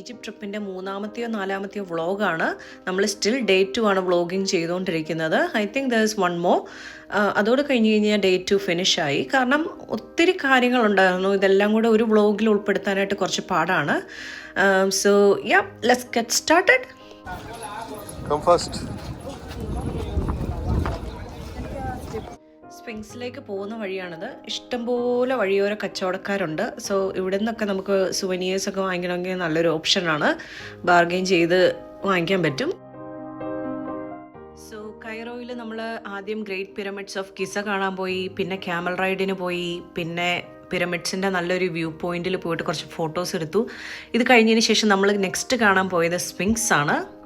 Egypt ട്രിപ്പിന്റെ മൂന്നാമത്തെയോ നാലാമത്തെയോ വ്ളോഗാണ്. നമ്മൾ സ്റ്റിൽ ഡേ ടു ആണ് വ്ളോഗിങ് ചെയ്തുകൊണ്ടിരിക്കുന്നത് I think there is one more അതോട് കഴിഞ്ഞ് കഴിഞ്ഞാൽ ഡേ ടു ഫിനിഷായി കാരണം ഒത്തിരി കാര്യങ്ങളുണ്ടായിരുന്നു. ഇതെല്ലാം കൂടെ ഒരു വ്ളോഗിൽ ഉൾപ്പെടുത്താനായിട്ട് കുറച്ച് പാടാണ്. So yeah let's get started Come. സ്പിങ്സിലേക്ക് പോകുന്ന വഴിയാണത്. ഇഷ്ടംപോലെ വഴിയോര കച്ചവടക്കാരുണ്ട്. സോ ഇവിടെ നിന്നൊക്കെ നമുക്ക് സുവനിയേഴ്സ് ഒക്കെ വാങ്ങിക്കണമെങ്കിൽ നല്ലൊരു ഓപ്ഷനാണ് ബാർഗെയിൻ ചെയ്ത് വാങ്ങിക്കാൻ പറ്റും. സോ കൈറോയിൽ നമ്മൾ ആദ്യം ഗ്രേറ്റ് പിരമിഡ്സ് ഓഫ് കിസ കാണാൻ പോയി. പിന്നെ ക്യാമൽ റൈഡിന് പോയി. പിന്നെ പിരമിഡ്സിന്റെ നല്ലൊരു വ്യൂ പോയിന്റിൽ പോയിട്ട് കുറച്ച് ഫോട്ടോസ് എടുത്തു. ഇത് കഴിഞ്ഞതിന് ശേഷം നമ്മൾ നെക്സ്റ്റ് കാണാൻ പോയത് സ്പിങ്സ് ആണ്.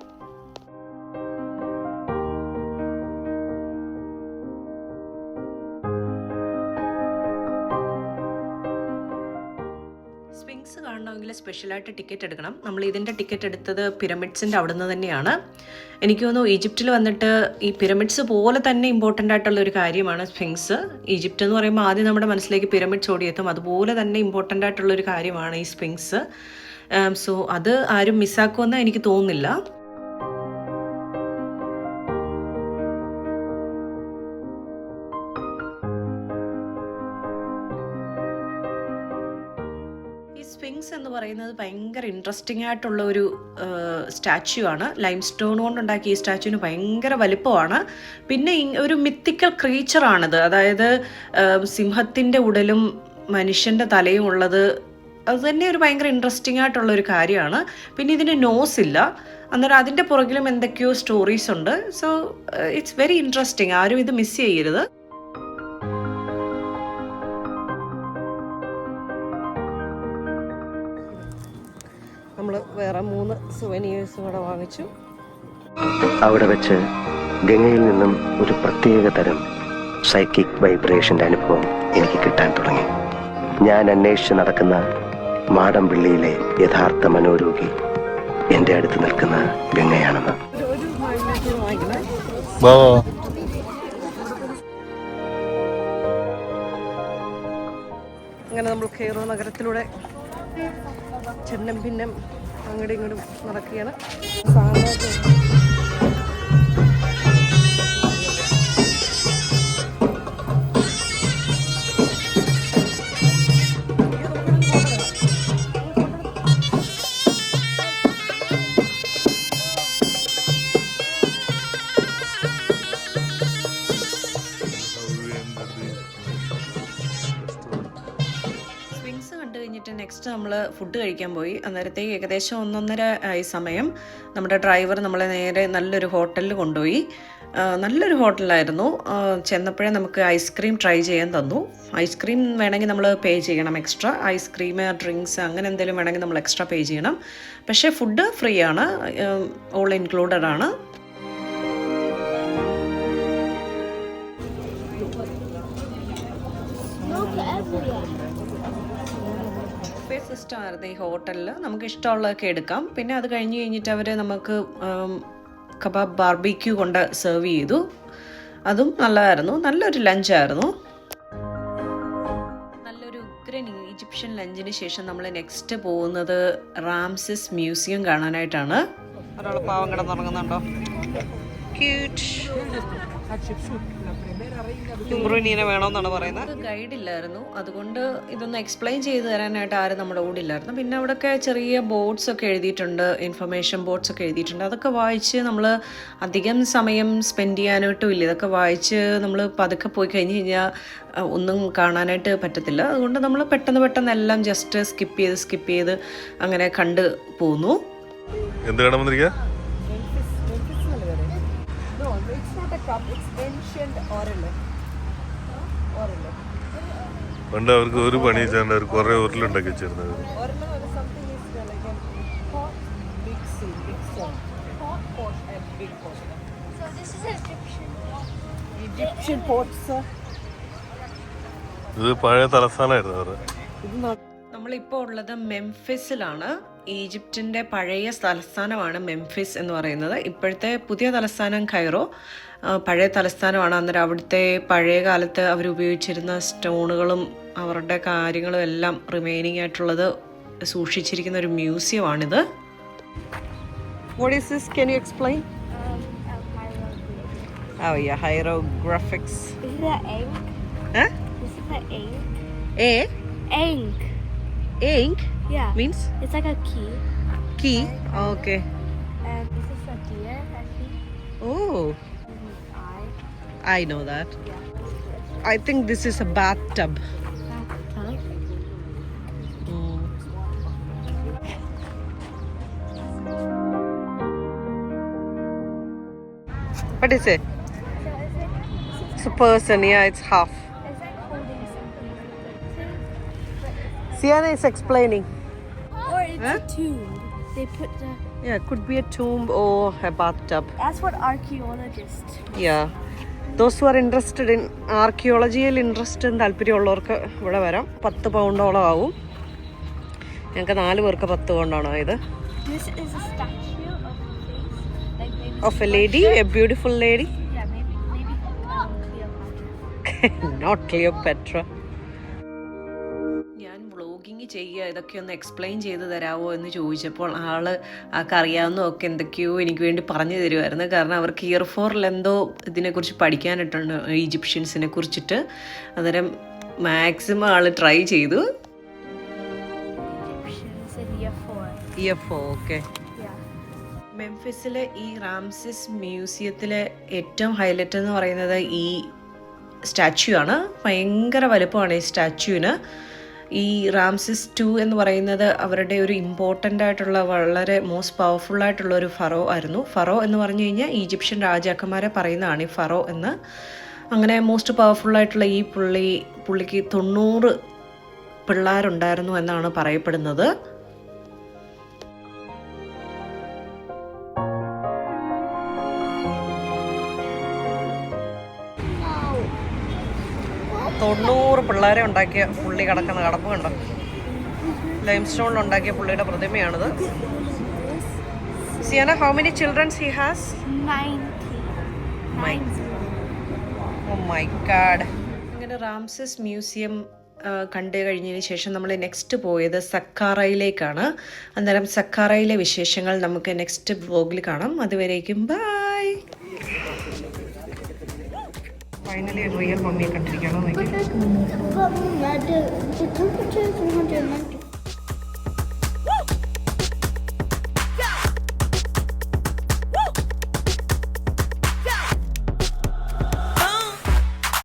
സ്പിങ്സ് കാണണമെങ്കിൽ സ്പെഷ്യലായിട്ട് ടിക്കറ്റ് എടുക്കണം. നമ്മൾ ഇതിന്റെ ടിക്കറ്റ് എടുത്തത് പിരമിഡ്സിന്റെ അവിടെ നിന്ന് തന്നെയാണ്. എനിക്ക് തോന്നുന്നു ഈജിപ്തിൽ വന്നിട്ട് ഈ പിരമിഡ്സ് പോലെ തന്നെ ഇമ്പോർട്ടന്റ് ആയിട്ടുള്ള ഒരു കാര്യമാണ് സ്വിങ്സ് ഈജിപ്റ്റ് എന്ന് പറയുമ്പോൾ ആദ്യം നമ്മുടെ മനസ്സിലേക്ക് പിരമിഡ്സ് ഓടിയെത്തും. അതുപോലെ തന്നെ ഇമ്പോർട്ടന്റ് ആയിട്ടുള്ള ഒരു കാര്യമാണ് ഈ സ്വിങ്സ് സോ അത് ആരും മിസ്സാക്കുമെന്ന് എനിക്ക് തോന്നുന്നില്ല. ഈ സ്പിങ്സ് എന്ന് പറയുന്നത് ഭയങ്കര ഇൻട്രസ്റ്റിംഗ് ആയിട്ടുള്ള ഒരു സ്റ്റാച്യു ആണ്. ലൈം സ്റ്റോൺ കൊണ്ടുണ്ടാക്കിയ ഈ സ്റ്റാച്യുവിന് ഭയങ്കര വലിപ്പമാണ്. പിന്നെ ഒരു മിത്തിക്കൽ ക്രീച്ചറാണിത് അതായത് സിംഹത്തിന്റെ ഉടലും മനുഷ്യന്റെ തലയും ഉള്ളത് അത് തന്നെ ഒരു ഭയങ്കര ഇൻട്രസ്റ്റിംഗ് ആയിട്ടുള്ള ഒരു കാര്യമാണ്. പിന്നെ ഇതിന് നോസ് ഇല്ല. അന്നേരം അതിന്റെ പുറകിലും എന്തൊക്കെയോ സ്റ്റോറീസ് ഉണ്ട്. സോ ഇറ്റ്സ് വെരി ഇൻട്രസ്റ്റിംഗ് ആരും ഇത് മിസ് ചെയ്യരുത്. വേറെ മൂന്ന് സുവനീഴ്സും കൂടെ വാങ്ങിച്ചു. അവിടെ വെച്ച് ഗംഗയിൽ നിന്നും ഒരു പ്രത്യേക തരം സൈക്കിക് വൈബ്രേഷന്റെ അനുഭവം എനിക്ക് കിട്ടാൻ തുടങ്ങി. ഞാൻ അന്വേഷിച്ച് നടക്കുന്ന മാടമ്പിള്ളിയിലെ യഥാർത്ഥ മനോരോഗി എന്റെ അടുത്ത് നിൽക്കുന്ന ഗംഗയാണെന്ന്. അങ്ങനെ നമ്മൾ കെയ്റോ നഗരത്തിലൂടെ ചിന്നം ഭിന്നം അങ്ങോട്ടും ഇങ്ങോട്ടും നടക്കുകയാണ്. സ്വിങ്സ് കഴിഞ്ഞിട്ട് നെക്സ്റ്റ് നമ്മൾ ഫുഡ് കഴിക്കാൻ പോയി. അന്നേരത്തേക്ക് ഏകദേശം ഒന്നൊന്നര ആയി സമയം. നമ്മുടെ ഡ്രൈവർ നമ്മളെ നേരെ നല്ലൊരു ഹോട്ടലിൽ കൊണ്ടുപോയി. നല്ലൊരു ഹോട്ടലായിരുന്നു ചെന്നപ്പോഴേ നമുക്ക് ഐസ്ക്രീം ട്രൈ ചെയ്യാൻ തന്നു. ഐസ്ക്രീം വേണമെങ്കിൽ നമ്മൾ പേ ചെയ്യണം എക്സ്ട്രാ ഐസ്ക്രീം ഡ്രിങ്ക്സ് അങ്ങനെ എന്തെങ്കിലും വേണമെങ്കിൽ നമ്മൾ എക്സ്ട്രാ പേ ചെയ്യണം. പക്ഷേ ഫുഡ് ഫ്രീ ആണ്. ഓൾ ഇൻക്ലൂഡഡ് ആണ്. ബുഫേ സിസ്റ്റം ആയിരുന്നു ഈ ഹോട്ടലിൽ നമുക്ക് ഇഷ്ടമുള്ളതൊക്കെ എടുക്കാം. പിന്നെ അത് കഴിഞ്ഞ് കഴിഞ്ഞിട്ട് അവർ നമുക്ക് കബാബ് ബാർബിക്യൂ കൊണ്ട് സെർവ് ചെയ്തു. അതും നല്ലതായിരുന്നു. നല്ലൊരു ലഞ്ചായിരുന്നു നല്ലൊരു ഉഗ്രൻ ഈജിപ്ഷ്യൻ ലഞ്ചിന് ശേഷം നമ്മൾ നെക്സ്റ്റ് പോകുന്നത് റാംസിസ് മ്യൂസിയം കാണാനായിട്ടാണ്. ഒരാൾ പാവം കിടന്നുറങ്ങുന്നുണ്ടോ? വേണമെന്നാണ് പറയുന്നത്. ഗൈഡ് ഇല്ലായിരുന്നു അതുകൊണ്ട് ഇതൊന്ന് എക്സ്പ്ലെയിൻ ചെയ്തു തരാനായിട്ട് ആരും നമ്മുടെ കൂടെ ഇല്ലായിരുന്നു. പിന്നെ അവിടെയൊക്കെ ചെറിയ ബോർഡ്സ് ഒക്കെ എഴുതിയിട്ടുണ്ട്. ഇൻഫർമേഷൻ ബോർഡ്സ് ഒക്കെ എഴുതിയിട്ടുണ്ട്. അതൊക്കെ വായിച്ച് നമ്മൾ അധികം സമയം സ്പെൻഡ് ചെയ്യാനായിട്ടും ഇല്ല. ഇതൊക്കെ വായിച്ച് നമ്മൾ പതുക്കെ പോയി കഴിഞ്ഞ് കഴിഞ്ഞാൽ ഒന്നും കാണാനായിട്ട് പറ്റത്തില്ല. അതുകൊണ്ട് നമ്മൾ പെട്ടെന്ന് പെട്ടെന്ന് എല്ലാം ജസ്റ്റ് സ്കിപ്പ് ചെയ്ത് സ്കിപ്പ് ചെയ്ത് അങ്ങനെ കണ്ട് പോന്നു. എന്ത് കാണാൻ വന്നിരിക്കുക പണ്ട് അവർക്ക് ഒരു പണി ചെയ്യാണ്ട് അവർ കുറെ ഉരുളുണ്ടാക്കി വെച്ചിരുന്നത്. ഇത് പഴയ തലസ്ഥാനമായിരുന്നു അവർ നമ്മളിപ്പോൾ ഉള്ളത് മെംഫിസിലാണ്. ഈജിപ്റ്റിന്റെ പഴയ തലസ്ഥാനമാണ് മെംഫിസ് എന്ന് പറയുന്നത്. ഇപ്പോഴത്തെ പുതിയ തലസ്ഥാനം കൈറോ. ആ, പഴയ തലസ്ഥാനമാണ്. അന്നേരം അവിടുത്തെ പഴയ കാലത്ത് അവർ ഉപയോഗിച്ചിരുന്ന സ്റ്റോണുകളും അവരുടെ കാര്യങ്ങളും എല്ലാം റിമൈനിങ് ആയിട്ടുള്ളത് സൂക്ഷിച്ചിരിക്കുന്ന ഒരു മ്യൂസിയമാണിത് Oh. I know that. I think this is a bathtub. Bathtub. Mm. What is it? It's like, this It's a person. Yeah, it's half. is, it's like holding something. But Sienna is explaining. Or it's Huh? a tomb. They put the. Yeah, it could be a tomb or a bathtub. That's what archaeologists. Yeah. Those are interested in ആർക്കിയോളജിയിൽ interest താല്പര്യമുള്ളവർക്ക് ഇവിടെ വരാം. പത്ത് പൗണ്ടോളം ആവും. ഞങ്ങൾക്ക് നാല് പേർക്ക് പത്ത് പൗണ്ടാണ് ഇത്. Of a lady a beautiful lady. Not Cleopatra ഞാൻ വ്ളോഗിങ് ചെയ്യുക ഇതൊക്കെ ഒന്ന് എക്സ്പ്ലെയിൻ ചെയ്ത് തരാമോ എന്ന് ചോദിച്ചപ്പോൾ ആൾ ആൾക്കറിയാവുന്നതൊക്കെ എന്തൊക്കെയോ എനിക്ക് വേണ്ടി പറഞ്ഞു തരുമായിരുന്നു കാരണം അവർക്ക് ഇയർ ഫോറിൽ എന്തോ ഇതിനെക്കുറിച്ച് പഠിക്കാനിട്ടുണ്ട് ഈജിപ്ഷ്യൻസിനെ കുറിച്ചിട്ട്. അന്നേരം മാക്സിമം ആൾ ട്രൈ ചെയ്തു. ഇയർ ഓക്കെ മെംഫിസിലെ ഈ റാംസിസ് മ്യൂസിയത്തിലെ ഏറ്റവും ഹൈലൈറ്റ് എന്ന് പറയുന്നത് ഈ സ്റ്റാച്യു ആണ്. ഭയങ്കര വലുപ്പമാണ് ഈ സ്റ്റാച്യുവിന് ഈ റാംസിസ് ടു എന്ന് പറയുന്നത് അവരുടെ ഒരു ഇമ്പോർട്ടന്റ് ആയിട്ടുള്ള വളരെ മോസ്റ്റ് പവർഫുൾ ആയിട്ടുള്ള ഒരു ഫറോ ആയിരുന്നു. ഫറോ എന്ന് പറഞ്ഞു കഴിഞ്ഞാൽ ഈജിപ്ഷ്യൻ രാജാക്കന്മാരെ പറയുന്നതാണ് ഈ ഫറോ എന്ന്. അങ്ങനെ മോസ്റ്റ് പവർഫുൾ ആയിട്ടുള്ള ഈ പുള്ളി പുള്ളിക്ക് തൊണ്ണൂറ് പിള്ളേരുണ്ടായിരുന്നു എന്നാണ് പറയപ്പെടുന്നത്. തൊണ്ണൂറ് പിള്ളേരെ ഉണ്ടാക്കിയ പുള്ളി കിടക്കുന്ന കടപ്പ് കണ്ടോ? ലൈം സ്റ്റോണിൽ ഉണ്ടാക്കിയ പുള്ളിയുടെ പ്രതിമയാണിത്. Siyana how many childrens he has my അങ്ങനെ റാംസസ് മ്യൂസിയം കണ്ടു കഴിഞ്ഞതിന് ശേഷം നമ്മൾ നെക്സ്റ്റ് പോയത് സക്കാറയിലേക്കാണ്. അന്നേരം സക്കാറയിലെ വിശേഷങ്ങൾ നമുക്ക് നെക്സ്റ്റ് വ്ലോഗിൽ കാണാം. അതുവരേക്കും ബൈ ഫൈനലി റിയൽ മമ്മിയെ കണ്ടിരിക്കണം